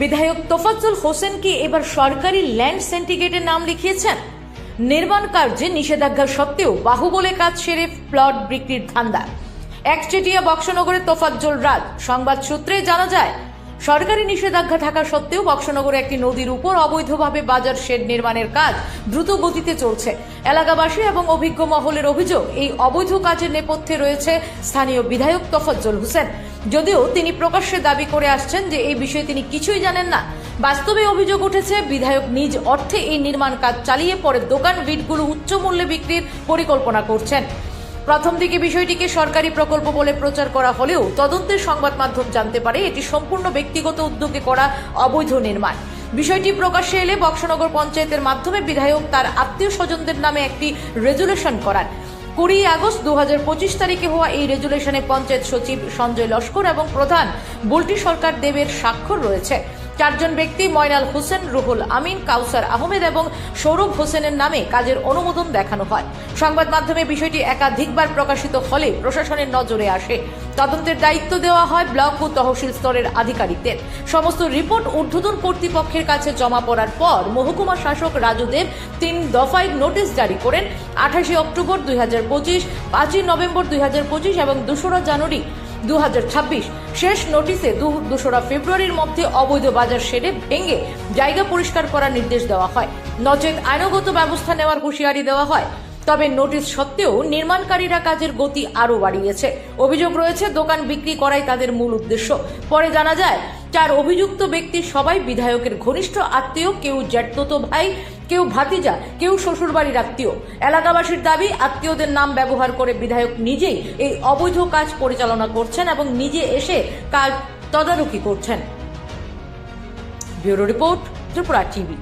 বিধায়ক তোফাজ্জল হোসেন কি এবার সরকারি ল্যান্ড সেন্টিগেটের নাম লিখিয়েছেন। নির্মাণ কার্যে নিষেধাজ্ঞা সত্ত্বেও বাহুবলে কাজ সেরে প্লট বিক্রির ধান্দা। একচেটিয়া বক্সনগরের তোফাজ্জল রাজ। সংবাদ সূত্রে জানা যায় সরকারি নিষেধাজ্ঞা থাকা সত্ত্বেও বক্সনগরে একটি নদীর উপর অবৈধভাবে বাজার শেড নির্মাণের কাজ দ্রুত গতিতে চলছে। এলাকাবাসী এবং অভিজ্ঞ মহলের অভিযোগ, এই অবৈধ কাজের নেপথ্যে রয়েছে স্থানীয় বিধায়ক তফাজ্জল হোসেন। যদিও তিনি প্রকাশ্যে দাবি করে আসছেন যে এই বিষয়ে তিনি কিছুই জানেন না। বাস্তবে অভিযোগ উঠেছে, বিধায়ক নিজ অর্থে এই নির্মাণ কাজ চালিয়ে পরে দোকান, বিটগুলো উচ্চ মূল্যে বিক্রির পরিকল্পনা করছেন। প্রথম দিকে বিষয়টিকে সরকারি প্রকল্প বলে প্রচার করা হলেও তদন্তের সংবাদ মাধ্যম জানতে পারে এটি সম্পূর্ণ ব্যক্তিগত উদ্যোগে করা অবৈধ নির্মাণ। বিষয়টি প্রকাশ্যে এলে বক্সনগর পঞ্চায়েতের মাধ্যমে বিধায়ক তার আত্মীয় স্বজনদের নামে একটি রেজুলেশন করান। কুড়ি আগস্ট দু হাজার পঁচিশ তারিখে হওয়া এই রেজুলেশনে পঞ্চায়েত সচিব সঞ্জয় লস্কর এবং প্রধান বুলটি সরকার দেবের স্বাক্ষর রয়েছে। চারজন ব্যক্তি ময়নাল হোসেন, রুহুল আমিন, কাউসার আহমেদ এবং সৌরভ হোসেনের নামে কাজের অনুমোদন দেখানো হয়। সংবাদ মাধ্যমে বিষয়টি একাধিকবার প্রকাশিত হলে প্রশাসনের নজরে আসে। তদন্তের দায়িত্ব দেওয়া হয় ব্লক ও তহসিল স্তরের আধিকারিকদের। সমস্ত রিপোর্ট ঊর্ধ্বতন কর্তৃপক্ষের কাছে জমা পড়ার পর মহকুমা শাসক রাজু দেব তিন দফায় নোটিশ জারি করেন। আঠাশে অক্টোবর দুই হাজার পঁচিশ, পাঁচই নভেম্বর দুই হাজার পঁচিশ এবং দোসরা জানুয়ারি দু হাজার ছাব্বিশ। শেষ নোটিশে দুশোরা ফেব্রুয়ারির মধ্যে অবৈধ বাজার সেরে ভেঙে জায়গা পরিষ্কার করার নির্দেশ দেওয়া হয়। নচেত আইনগত ব্যবস্থা নেওয়ার হুঁশিয়ারি দেওয়া হয়। তবে নোটিশ সত্ত্বেও নির্মাণকারীরা কাজের গতি আরও বাড়িয়েছে। অভিযোগ রয়েছে, দোকান বিক্রি করাই তাদের মূল উদ্দেশ্য। পরে জানা যায়, চার অভিযুক্ত ব্যক্তি সবাই বিধায়কের ঘনিষ্ঠ আত্মীয়, কেউ জ্যাঠতো ভাই, কেউ ভাতিজা, কেউ শ্বশুরবাড়ির আত্মীয়। এলাকাবাসীর দাবি, আত্মীয়দের নাম ব্যবহার করে বিধায়ক নিজেই এই অবৈধ কাজ পরিচালনা করছেন এবং নিজে এসে কাজ তদারকি করছেন। Bureau report, Tripura TV.